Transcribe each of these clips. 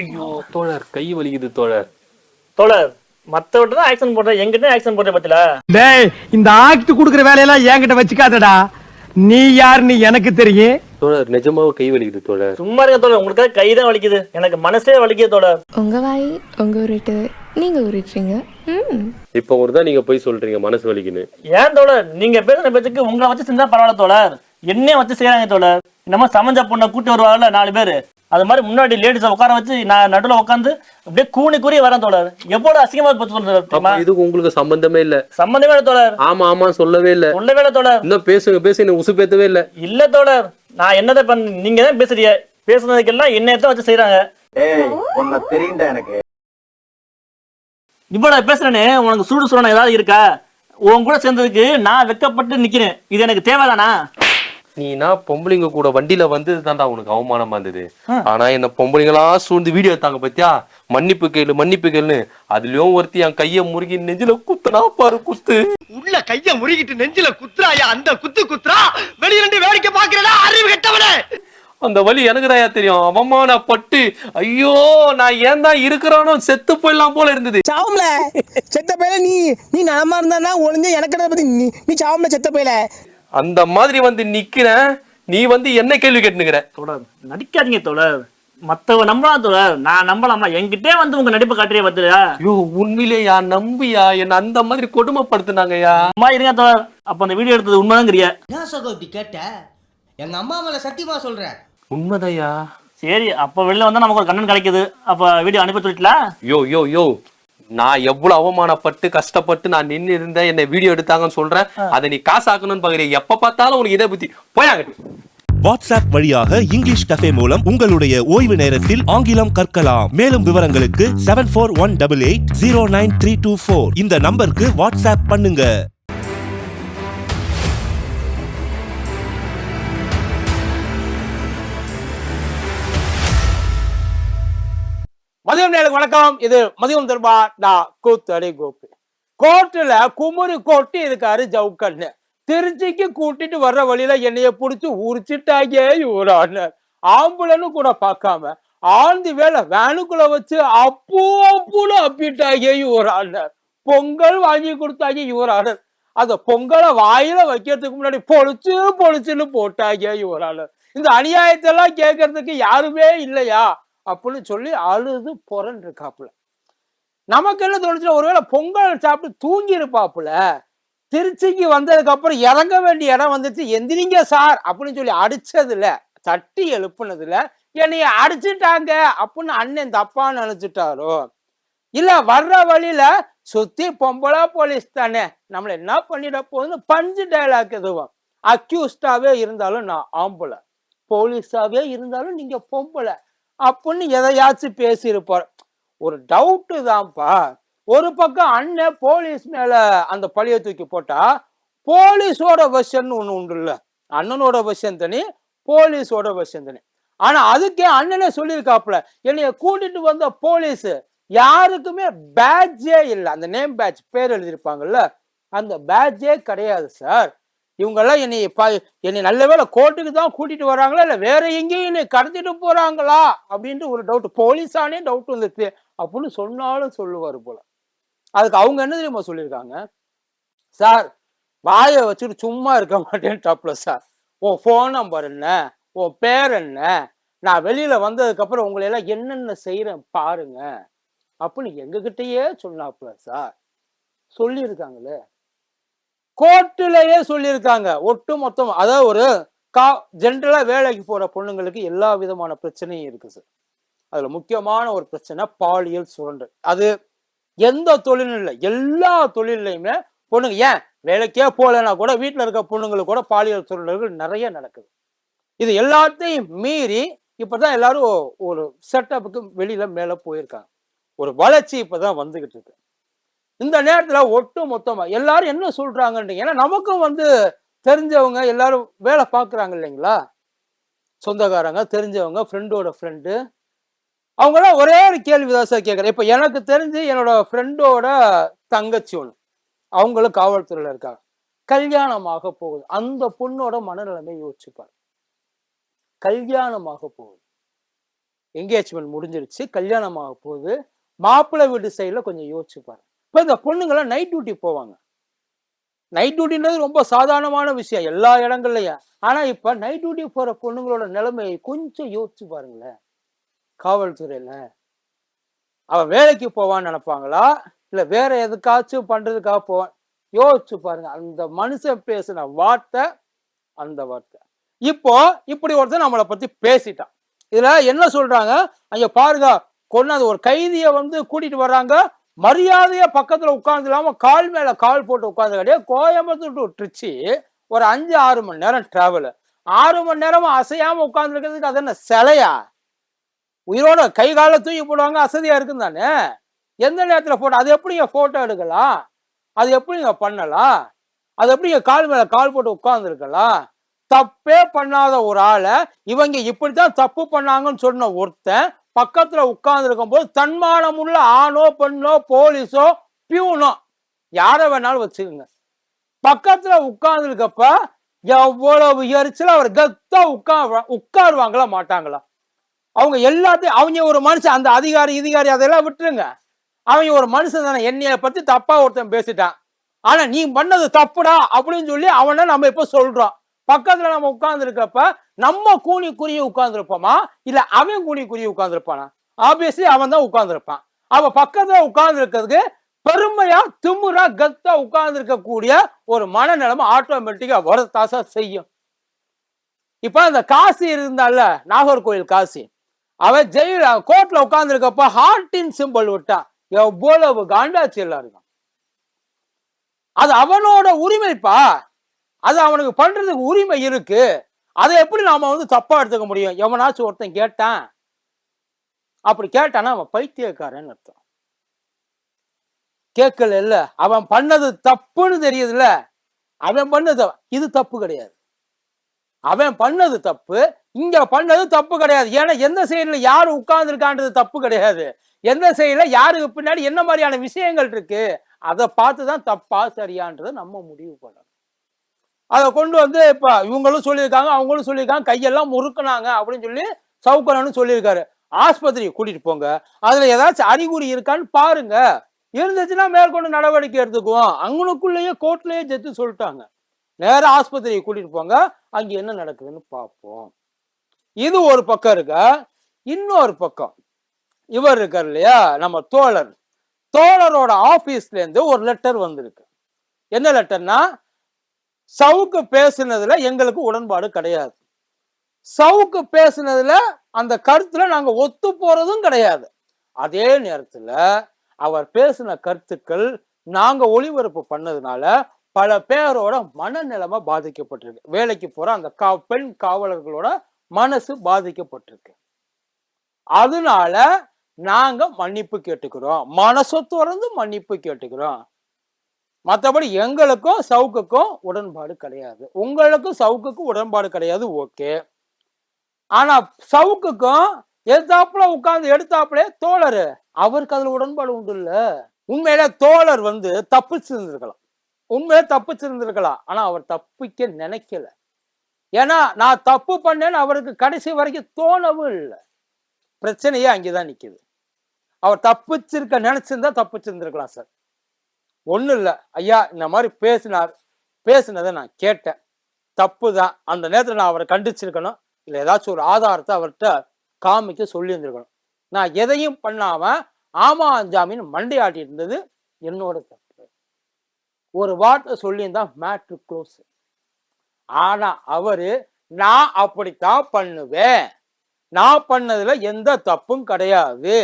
ஐயோ தோழர் கை வலிக்குது தோழர். தோழர் மத்தவட்ட தான் ஆக்ஷன் போடுறேன். எங்கிட்ட ஆக்ஷன் போடுற பத்தில? டேய் இந்த ஆக்ட் குடுக்குற வேலையெல்லாம் என்கிட்ட வச்சுக்காதடா. நீ யாருன்னு எனக்கு தெரியும். தோழர் நிஜமாவே கை வலிக்குது தோழர். சும்மா இருக்க தோழர் உங்களுக்கு கை தான் வலிக்குது. எனக்கு மனசே வலிக்குது தோழர். உங்க வாய் உங்க உருட்டு நீங்க உருட்டுறீங்க. ம். இப்ப ஒரு தான் நீங்க போய் சொல்றீங்க மனசு வலிக்குன்னு ஏன் தோழர்? நீங்க பேசுற பேச்சுக்கு உங்களை வச்சு செஞ்சா பரவாயில்ல தோழர். என்னைய வச்சு செய்யறாங்க தோழர். நம்ம சமஞ்ச பொண்ணை கூட்டி வருவாங்கல்ல நாலு பேரு. அது மாதிரி முன்னாடி லேடிஸை உட்கார வச்சு நான் நடுவுல உட்காந்து அப்படியே கூணி கூறி வரேன் தோழர். எவ்வளவு அசிங்கமா பத்தி சொல்றது இதுக்கு உங்களுக்கு சம்பந்தமே இல்ல. சம்பந்தமே இல்ல தோழர். ஆமா ஆமா சொல்லவே இல்ல. சொல்லவே இல்ல தோழர். இன்னும் பேசுங்க பேச எனக்கு உசு பேத்தவே இல்ல. இல்ல தோழர். நான் என்னதை பண்ண நீங்க தான் பேசுறீங்க. பேசுனதுக்கெல்லாம் என்னையத்தான் வச்சு செய்யறாங்க ஏய் உன்னை தெரியும்டா எனக்கு. இவ்வளவு பேசுறேனே உனக்கு சூடு சுரணம் ஏதாவது இருக்கா? உன் கூட சேர்ந்ததுக்கு நான் வெக்கப்பட்டு நிக்கிறேன். இது எனக்கு தேவைதானா? நீனா பொம்பளைங்க கூட வண்டியில வந்தது தான்டா உனக்கு அவமானமா இருந்தது. ஆனா என்ன பொம்பளைங்களா சூழ்ந்து வீடியோ எடுத்தாங்க பாத்தியா? மன்னிப்பு கேளு மன்னிப்பு கேளுன்னு. அதுலயும் ஒருத்தி என் கைய முறுகி நெஞ்சில குத்துனா பாரு குத்து. உள்ள கைய முறுகிட்டு நெஞ்சில குத்துறாயா? அந்த குத்து குத்துறா? வெளிய ரெண்டு வேடிக்கை பாக்குறடா அறிவு கெட்டவனே. அந்த வலி எனக்கு தெரியும்? அவமானப்பட்டு ஐயோ நான் ஏன் தான் இருக்கிறானோ செத்து போயிடலாம் போல இருந்தது. சாவும்ல. செத்த பையல நீ நீ நலமா இருந்தானா ஒளிஞ்ச எனக்கு பத்தி நீ நீ சாவும்ல செத்த பையல. அந்த மாதிரி வந்து நிக்கிறேன் நீ வந்து என்ன கேள்வி கேட்டுனுக்குற? தோழர் நடிக்காதீங்க தோழர். மத்தவ நம்பலாம் தோழர். நான் நம்பலாமா என்கிட்டே வந்து உங்க நடிப்பு காட்டுறிய பத்தியா ஐயோ உண்மையிலேயா? நம்பியா? என்ன அந்த மாதிரி கொடுமைப்படுத்துனாங்கயா அம்மா இருங்க தோழர். அப்ப அந்த வீடியோ எடுத்தது உண்மைதாங்கிறிய. என்ன சகோ இப்படி கேட்ட? எங்க அம்மா மேல சத்தியமா சொல்றேன் உண்மைதையா சரி அப்ப வெளில வந்தா நமக்கு ஒரு கண்ணன் கிடைக்குது. அப்ப வீடியோ அனுப்பி சொல்லிட்டலாம் யோ யோ யோ. நான் எவ்வளவு அவமானப்பட்டு கஷ்டப்பட்டு நான் நின்னு இருந்தேன் என்ன வீடியோ எடுத்தாங்கன்னு சொல்றேன் அதை நீ காசாக்கணும்னு பாக்குறீங்க எப்ப பார்த்தாலும் உனக்கு இதை பத்தி. போயாங்க வாட்ஸ்அப் வழியாக இங்கிலீஷ் கஃபே மூலம் உங்களுடைய ஓய்வு நேரத்தில் ஆங்கிலம் கற்கலாம். மேலும் விவரங்களுக்கு seven four one double eight zero nine three two four இந்த நம்பருக்கு வாட்ஸ்அப் பண்ணுங்க. மதியம் நேருக்கு வணக்கம். இது மதியம் தர்பா நான் கூத்தடி கோபி. கோர்ட்டுல குமரி கோட்டி இருக்காரு ஜவுக்கண்ணு. திருச்சிக்கு கூட்டிட்டு வர்ற வழியில என்னைய புடிச்சு உரிச்சிட்டாயே இவரான்னு. ஆம்புலன்னு கூட பார்க்காம ஆழ்ந்து வேலை வேனுக்குள்ள வச்சு அப்பூ அப்புன்னு அப்பிட்டாயே இவரான பொங்கல் வாங்கி கொடுத்தாங்க இவரான அந்த பொங்கலை வாயில வைக்கிறதுக்கு முன்னாடி பொழிச்சு பொழிச்சுன்னு போட்டாயே இவரான இந்த அநியாயத்தெல்லாம் கேட்கறதுக்கு யாருமே இல்லையா? அப்படின்னு சொல்லி அழுது புறன் இருக்காப்புல. நமக்கு என்ன தோணுச்சுன்னா ஒருவேளை பொங்கல் சாப்பிட்டு தூங்கி இருப்பாப்புல திருச்சிக்கு வந்ததுக்கு அப்புறம் இறங்க வேண்டிய இடம் வந்துச்சு எந்திரிங்க சார் அப்படின்னு சொல்லி அடிச்சதுல தட்டி எழுப்புனதுல என்னைய அடிச்சுட்டாங்க அப்படின்னு அண்ணன் தப்பா நினைச்சிட்டாரோ இல்ல வர்ற வழியில சுத்தி பொம்பளா போலீஸ் தானே நம்மள என்ன பண்ணிட போகுதுன்னு பஞ்சு டைலாக் எதுவும். அக்யூஸ்டாவே இருந்தாலும் நான் ஆம்பளை போலீஸாவே இருந்தாலும் நீங்க பொம்பளை அப்படின்னு எதையாச்சும் பேசியிருப்பார். ஒரு டவுட்டு தான்ப்பா. ஒரு பக்கம் அண்ணன் போலீஸ் மேல அந்த பழிய தூக்கி போட்டா போலீஸோட வெர்ஷன் ஒன்று உண்டு இல்லை. அண்ணனோட வெர்ஷன் தனி போலீஸோட வெர்ஷன் தனி. ஆனா அதுக்கே அண்ணனே சொல்லியிருக்காப்புல என்னைய கூட்டிட்டு வந்த போலீஸ் யாருக்குமே பேட்ஜே இல்லை. அந்த நேம் பேட்ச் பேர் எழுதியிருப்பாங்கல்ல அந்த பேட்ஜே கிடையாது சார் இவங்கெல்லாம் என்னை ப என்னை நல்ல வேலை கோர்ட்டுக்கு தான் கூட்டிட்டு வராங்களா? இல்லை வேற எங்கேயும் என்னை கடத்திட்டு போறாங்களா? அப்படின்ட்டு ஒரு டவுட் போலீஸானே டவுட் வந்துச்சு அப்படின்னு சொன்னாலும் சொல்லுவார் போல. அதுக்கு அவங்க என்ன தெரியுமா சொல்லியிருக்காங்க? சார் வாயை வச்சுட்டு சும்மா இருக்க மாட்டேன்ட்டாப்ல சார். உன் ஃபோன் நம்பர் என்ன? உன் பேர் என்ன? நான் வெளியில வந்ததுக்கப்புறம் உங்களை எல்லாம் என்னென்ன செய்யறேன் பாருங்க. அப்படின்னு எங்ககிட்டயே சொன்னாப்புல சார். சொல்லியிருக்காங்களே. கோர்ட்டுலயே சொல்லியிருக்காங்க. ஒட்டு மொத்தம் அதாவது ஒரு கா ஜென்ரலா வேலைக்கு போற பொண்ணுங்களுக்கு எல்லா விதமான பிரச்சனையும் இருக்கு சார் அதுல முக்கியமான ஒரு பிரச்சனை பாலியல் சுரண்டல். அது எந்த தொழிலும் இல்லை. எல்லா தொழிலையுமே பொண்ணுங்க ஏன்? வேலைக்கே போகலைன்னா கூட வீட்டில் இருக்க பொண்ணுங்களுக்கு கூட பாலியல் சுரண்டல்கள் நிறைய நடக்குது. இது எல்லாத்தையும் மீறி இப்பதான் எல்லாரும் ஒரு செட்டப்புக்கு வெளியில மேல போயிருக்காங்க. ஒரு வளர்ச்சி இப்பதான் வந்துகிட்டு இருக்கு. இந்த நேரத்தில் ஒட்டு மொத்தமாக எல்லாரும் என்ன சொல்றாங்கன்றீங்க ஏன்னா நமக்கும் வந்து தெரிஞ்சவங்க எல்லாரும் வேலை பார்க்குறாங்க இல்லைங்களா? சொந்தக்காரங்க தெரிஞ்சவங்க ஃப்ரெண்டோட ஃப்ரெண்டு அவங்களாம் ஒரே ஒரு கேள்வி தான் சார் கேட்குறேன் இப்போ எனக்கு தெரிஞ்சு என்னோட ஃப்ரெண்டோட தங்கச்சி ஒன்று அவங்களும் காவல்துறையில் இருக்காங்க. கல்யாணமாக போகுது. அந்த பொண்ணோட மனநிலைமை யோசிச்சுப்பார் கல்யாணமாக போகுது. என்கேஜ்மெண்ட் முடிஞ்சிருச்சு. கல்யாணம் ஆக போகுது. மாப்பிள்ளை வீட்டு சைடில் கொஞ்சம் யோசிச்சுப்பார் இப்போ இந்த பொண்ணுங்களாம் நைட் டியூட்டி போவாங்க. நைட் டியூட்டின்றது ரொம்ப சாதாரணமான விஷயம் எல்லா இடங்கள்லையும். ஆனால் இப்போ நைட் டியூட்டி போகிற பொண்ணுங்களோட நிலைமையை கொஞ்சம் யோசிச்சு பாருங்களேன். காவல்துறையில். அவன் வேலைக்கு போவான்னு நினைப்பாங்களா? இல்லை வேற எதுக்காச்சும் பண்ணுறதுக்காக போவான் யோசிச்சு பாருங்க அந்த மனுஷன் பேசின வார்த்தை அந்த வார்த்தை. இப்போ இப்படி ஒருத்தன் நம்மளை பற்றி பேசிட்டான். இதில் என்ன சொல்கிறாங்க அங்கே பாருங்க கொண்டாந்து ஒரு கைதியை வந்து கூட்டிகிட்டு வர்றாங்க மரியாதையை பக்கத்துல உட்கார்ந்து இல்லாம கால் மேல கால் போட்டு உட்கார்ந்து கிடையாது கோயம்புத்தூர் டு ட்ரிச்சி ஒரு அஞ்சு ஆறு மணி நேரம் டிராவல் ஆறு மணி நேரம் அசையாம உட்கார்ந்து இருக்கிறதுக்கு அது என்ன சிலையா? உயிரோட கை கால தூக்கி போடுவாங்க அசதியா இருக்கும் தானே? எந்த நேரத்துல போட்டோ அது எப்படிங்க போட்டோ எடுக்கலாம்? அது எப்படிங்க பண்ணலாம்? அது எப்படிங்க கால் மேல கால் போட்டு உட்காந்துருக்கலாம் தப்பே பண்ணாத ஒரு ஆளை இவங்க இப்படித்தான் தப்பு பண்ணாங்கன்னு சொன்ன ஒருத்தன் பக்கத்துல உட்கார்ந்து இருக்கும் போது தன்மானம் உள்ள ஆணோ பெண்ணோ போலீஸோ பியூனோ யாரை வேணாலும் வச்சுக்கோங்க. பக்கத்துல உட்கார்ந்து இருக்கப்ப எவ்வளவு எரிச்சல அவர் கத்தா உட்கார் உட்காருவாங்களா மாட்டாங்களா? அவங்க எல்லாத்தையும் அவங்க ஒரு மனுஷன் அந்த அதிகாரி அதிகாரி அதெல்லாம் விட்டுருங்க. அவங்க ஒரு மனுஷன் தானே என்னைய பத்தி தப்பா ஒருத்தன் பேசிட்டான். ஆனா நீ பண்ணது தப்புடா அப்படின்னு சொல்லி அவனை நம்ம இப்ப சொல்றோம். பக்கத்துல நம்ம உட்கார்ந்துருக்கப்ப நம்ம கூனி குறிய உட்கார்ந்துருப்போமா? இல்ல அவன் கூனி குறிய உட்கார்ந்துருப்பானா? ஆப்வியஸ்லி அவன் தான் உட்கார்ந்துருப்பான். அவ அவன் பக்கத்துல உட்கார்ந்து இருக்கிறதுக்கு பெருமையா திமுறா கத்தா உட்கார்ந்து இருக்கக்கூடிய ஒரு மனநிலைமை ஆட்டோமேட்டிக்கா வரத்தாசா செய்யும். இப்ப அந்த காசி இருந்தால நாகர்கோயில் காசி அவன் ஜெயில கோர்ட்ல உட்கார்ந்து இருக்கப்ப ஹார்ட்டின் சிம்பிள் விட்டா எவ்வளவு காண்டாச்சு எல்லாருக்கும். அது அவனோட உரிமைப்பா. அது அவனுக்கு பண்றதுக்கு உரிமை இருக்கு. அதை எப்படி நாம வந்து தப்பா எடுத்துக்க முடியும்? எவனாச்சும் ஒருத்தன் கேட்டான். அப்படி கேட்டானா அவன் பைத்தியக்காரன் அர்த்தம். கேட்கல இல்ல. அவன் பண்ணது தப்புன்னு தெரியுதுல்ல. அவன் பண்ணது இது தப்பு கிடையாது. அவன் பண்ணது தப்பு. இங்க பண்ணது தப்பு கிடையாது. ஏன்னா எந்த சைடுல யாரு உட்கார்ந்துருக்கான்றது தப்பு கிடையாது. எந்த சைடுல யாருக்கு பின்னாடி என்ன மாதிரியான விஷயங்கள் இருக்கு? அதை பார்த்து தான் தப்பா சரியான்றதை நம்ம முடிவு பண்ணணும். அதை கொண்டு வந்து இப்போ இவங்களும் சொல்லியிருக்காங்க அவங்களும் சொல்லியிருக்காங்க கையெல்லாம் முறுக்குனாங்க அப்படின்னு சொல்லி சவுக்கரன்னு சொல்லியிருக்காரு. ஆஸ்பத்திரி கூட்டிட்டு போங்க. அதுல ஏதாச்சும் அறிகுறி இருக்கான்னு பாருங்க. இருந்துச்சுன்னா மேற்கொண்டு நடவடிக்கை எடுத்துக்குவோம். அங்கனுக்குள்ளேயே கோர்ட்லயே ஜெத்து சொல்லிட்டாங்க. நேராக ஆஸ்பத்திரியை கூட்டிட்டு போங்க. அங்க என்ன நடக்குதுன்னு பார்ப்போம். இது ஒரு பக்கம் இருக்க இன்னொரு பக்கம். இவர் இருக்கார் இல்லையா? நம்ம தோழர். தோழரோட ஆபீஸ்ல இருந்து ஒரு லெட்டர் வந்திருக்கு. என்ன லெட்டர்னா சவுக்கு பேசுனதுல எங்களுக்கு உடன்பாடு கிடையாது. சவுக்கு பேசுனதுல அந்த கருத்துல நாங்க ஒத்து போறதும் கிடையாது. அதே நேரத்துல அவர் பேசின கருத்துக்கள் நாங்க ஒளிபரப்பு பண்ணதுனால பல பேரோட மனநிலைமை பாதிக்கப்பட்டிருக்கு. வேலைக்கு போற அந்த கா பெண் காவலர்களோட மனசு பாதிக்கப்பட்டிருக்கு. அதனால நாங்க மன்னிப்பு கேட்டுக்கிறோம். மனசு திறந்து மன்னிப்பு கேட்டுக்கிறோம். மற்றபடி எங்களுக்கும் சவுக்குக்கும் உடன்பாடு கிடையாது. உங்களுக்கும் சவுக்குக்கும் உடன்பாடு கிடையாது ஓகே. ஆனா சவுக்குக்கும் எடுத்தாப்புல உட்கார்ந்து எடுத்தாப்புலே தோழர். அவருக்கு அதுல உடன்பாடு உண்டு இல்ல. உண்மையில தோழர் வந்து தப்பிச்சிருந்திருக்கலாம். உண்மையில தப்பிச்சிருந்திருக்கலாம். ஆனா அவர் தப்பிக்க நினைக்கல. ஏன்னா நான் தப்பு பண்ணேன்னு அவருக்கு கடைசி வரைக்கும் தோணவும் இல்லை. பிரச்சனையே அங்கேதான் நிக்குது. அவர் தப்பிச்சிருக்க நினைச்சிருந்தா தப்பிச்சிருந்திருக்கலாம் சார். ஒன்றும் இல்லை. ஐயா இந்த மாதிரி பேசினார். பேசினதை நான் கேட்டேன். தப்பு தான் அந்த நேரத்தில் நான் அவரை கண்டிச்சிருக்கணும். இல்லை ஏதாச்சும் ஒரு ஆதாரத்தை அவர்கிட்ட காமிக்க சொல்லியிருந்திருக்கணும். நான் எதையும் பண்ணாமல் ஆமா அஞ்சாமின்னு மண்டையாட்டி இருந்தது என்னோட தப்பு. ஒரு வார்த்தை சொல்லியிருந்தா மேட்ரு க்ளோஸ் ஆனா அவரு நான் அப்படித்தான் பண்ணுவேன். நான் பண்ணதுல எந்த தப்பும் கிடையாது.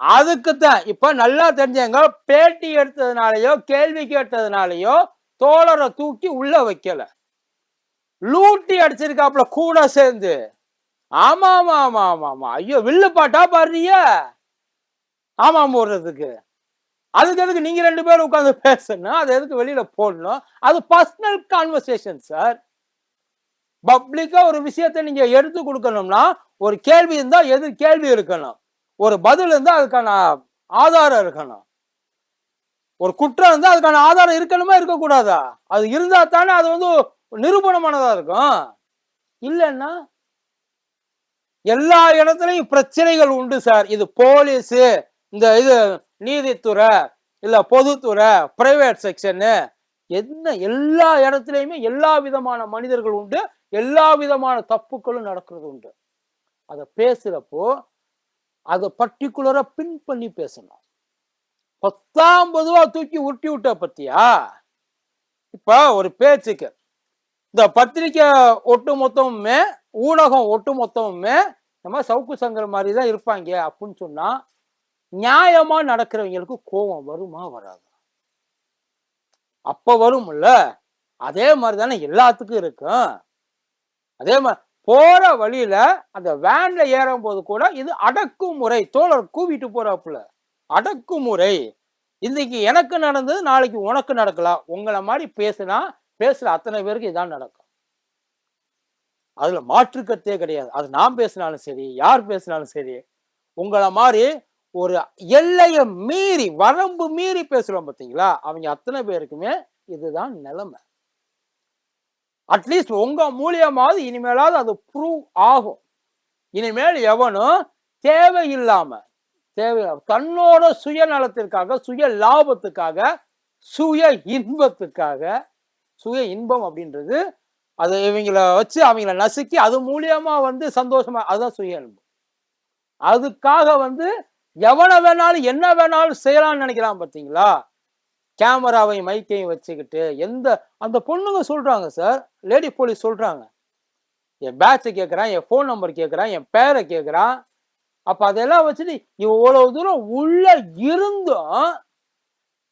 அதுக்கு தான் இப்ப நல்லா தெரிஞ்சவங்க பேட்டி எடுத்ததுனாலயோ கேள்வி கேட்டதுனாலயோ தோழரை தூக்கி உள்ள வைக்கல. லூட்டி அடிச்சிருக்காப்புல கூட சேர்ந்து. ஆமா ஆமா ஆமா ஆமா ஆமா. ஐயோ வில்லு பாட்டா பாடுறிய ஆமா போடுறதுக்கு அதுக்கு எதுக்கு நீங்க ரெண்டு பேரும் உட்காந்து பேசணும்? அது எதுக்கு வெளியில போடணும்? அது பர்சனல் கான்வர்சேஷன் சார் பப்ளிக்கா ஒரு விஷயத்த நீங்க எடுத்து கொடுக்கணும்னா ஒரு கேள்வி இருந்தா எதிர் கேள்வி இருக்கணும். ஒரு பதில் இருந்தால் அதுக்கான ஆதாரம் இருக்கணும். ஒரு குற்றம் இருந்தால் அதுக்கான ஆதாரம் இருக்கணுமா இருக்கக்கூடாதா? அது இருந்தால் தானே அது வந்து நிரூபணமானதாக இருக்கும். இல்லைன்னா எல்லா இடத்துலையும் பிரச்சனைகள் உண்டு சார். இது போலீஸ் இந்த இது நீதித்துறை இல்லை பொதுத்துறை பிரைவேட் செக்ஷனு என்ன எல்லா இடத்துலையுமே எல்லா விதமான மனிதர்கள் உண்டு எல்லா விதமான தப்புக்களும் நடக்கிறது உண்டு. அதை பேசுகிறப்போ அதை பர்டிகுலராக பின் பண்ணி பேசணும். பத்தாம் பொதுவா தூக்கி உருட்டி விட்ட பத்தியா? இப்போ ஒரு பேச்சுக்கு இந்த பத்திரிக்கை ஒட்டு மொத்தமுமே ஊடகம் ஒட்டு மொத்தமுமே நம்ம சவுக்கு சங்கர் மாதிரி தான் இருப்பாங்க அப்படின்னு சொன்னா நியாயமா நடக்கிறவங்களுக்கு கோபம் வருமா வராது? அப்ப வரும்ல. அதே மாதிரி தானே எல்லாத்துக்கும் இருக்கும். அதே மாதிரி போற வழியில அந்த வேன்ல ஏறும் போது கூட இது அடக்குமுறை. தோழர் கூவிட்டு போறாப்புல. அடக்குமுறை. இன்னைக்கு எனக்கு நடந்தது நாளைக்கு உனக்கு நடக்கலாம். உங்களை மாதிரி பேசுனா பேசுற அத்தனை பேருக்கு இதான் நடக்கும். அதுல மாற்று கருத்தே கிடையாது. அது நான் பேசினாலும் சரி யார் பேசினாலும் சரி உங்களை மாதிரி ஒரு எல்லையை மீறி வரம்பு மீறி பேசுறோம் பார்த்தீங்களா அவங்க அத்தனை பேருக்குமே இதுதான் நிலைமை. அட்லீஸ்ட் உங்க மூலியமாவது இனிமேலாவது அது ப்ரூவ் ஆகும். இனிமேல் எவனும் தேவையில்லாம தேவை தன்னோட சுயநலத்திற்காக சுய லாபத்துக்காக சுய இன்பத்துக்காக சுய இன்பம் அப்படின்றது அது இவங்கள வச்சு அவங்கள நசுக்கி அது மூலியமா வந்து சந்தோஷமா அதுதான் சுய இன்பம். அதுக்காக வந்து எவனை வேணாலும் என்ன வேணாலும் செய்யலாம்னு நினைக்கிறான் பார்த்தீங்களா? கேமராவையும் மைக்கையும் வச்சுக்கிட்டு எந்த அந்த பொண்ணுங்க சொல்கிறாங்க சார். லேடி போலீஸ் சொல்கிறாங்க என் பேட்சை கேட்குறான் என் ஃபோன் நம்பர் கேட்குறான் என் பேரை கேட்குறான் அப்போ அதெல்லாம் வச்சுட்டு இவ்வளவு தூரம் உள்ள இருந்தும்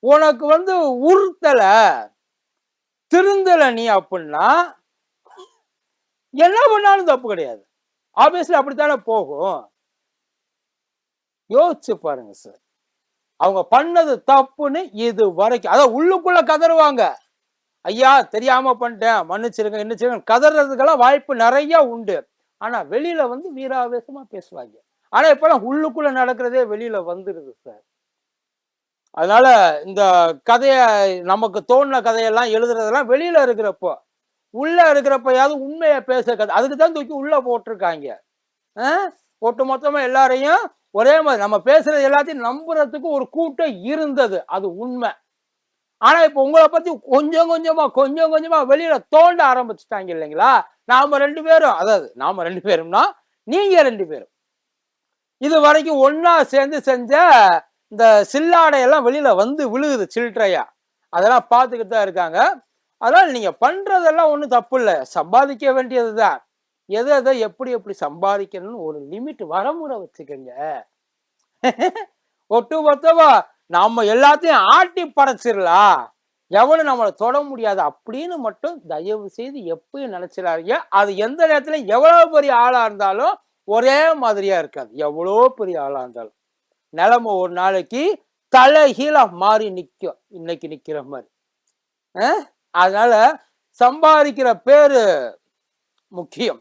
உனக்கு வந்து உறுத்தலை திருந்தலை நீ அப்படின்னா என்ன பண்ணாலும் தப்பு கிடையாது. ஆப்வியஸ்லி அப்படித்தானே போகும். யோசிச்சு பாருங்க சார். அவங்க பண்ணது தப்புன்னு இது வரைக்கும் அதான் உள்ளுக்குள்ள கதறுவாங்க. ஐயா தெரியாம பண்ணிட்டேன் மன்னிச்சிருங்க என்னச்சிருங்க கதறதுக்கெல்லாம் வாய்ப்பு நிறைய உண்டு. ஆனா வெளியில வந்து வீராவேசமா பேசுவாங்க. ஆனா இப்பெல்லாம் உள்ளுக்குள்ள நடக்கிறதே வெளியில வந்துடுது சார் அதனால இந்த கதைய நமக்கு தோணுன கதையெல்லாம் எழுதுறதெல்லாம் வெளியில இருக்கிறப்போ உள்ள இருக்கிறப்பயாவது உண்மையை பேச கதை அதுக்கு தான் தூக்கி உள்ள போட்டிருக்காங்க. ஒட்டு மொத்தமா எல்லாரையும் ஒரே மாதிரி நம்ம பேசுறது எல்லாத்தையும் நம்புறதுக்கு ஒரு கூட்டம் இருந்தது. அது உண்மை. ஆனா இப்ப உங்களை பத்தி கொஞ்சம் கொஞ்சமா கொஞ்சம் கொஞ்சமா வெளியில தோண்ட ஆரம்பிச்சுட்டாங்க இல்லைங்களா? நாம ரெண்டு பேரும் அதாவது நாம ரெண்டு பேரும்னா நீங்க ரெண்டு பேரும். இது வரைக்கும் ஒன்னா சேர்ந்து செஞ்ச இந்த சில்லாடையெல்லாம் வெளியில வந்து விழுகுது சில்ட்ரையா அதெல்லாம் பார்த்துக்கிட்டு தான் இருக்காங்க. அதனால நீங்க பண்றதெல்லாம் ஒன்றும் தப்பு இல்லை. சம்பாதிக்க வேண்டியதுதான். எதை எதை எப்படி எப்படி சம்பாதிக்கணும்னு ஒரு லிமிட் வரமுறை வச்சுக்கோங்க. ஒட்டு மொத்தமா நம்ம எல்லாத்தையும் ஆட்டி படைச்சிடலாம் எவனும் நம்மளை தொட முடியாது. அப்படின்னு மட்டும் தயவு செய்து எப்பயும் நினைச்சிடாதீங்க. அது எந்த நேரத்துல எவ்வளவு பெரிய ஆளா இருந்தாலும் ஒரே மாதிரியா இருக்காது. எவ்வளோ பெரிய ஆளா இருந்தாலும். நிலைமை ஒரு நாளைக்கு தலைகீழா மாறி நிற்கும் இன்னைக்கு நிக்கிற மாதிரி. அதனால சம்பாதிக்கிற பேரு முக்கியம்.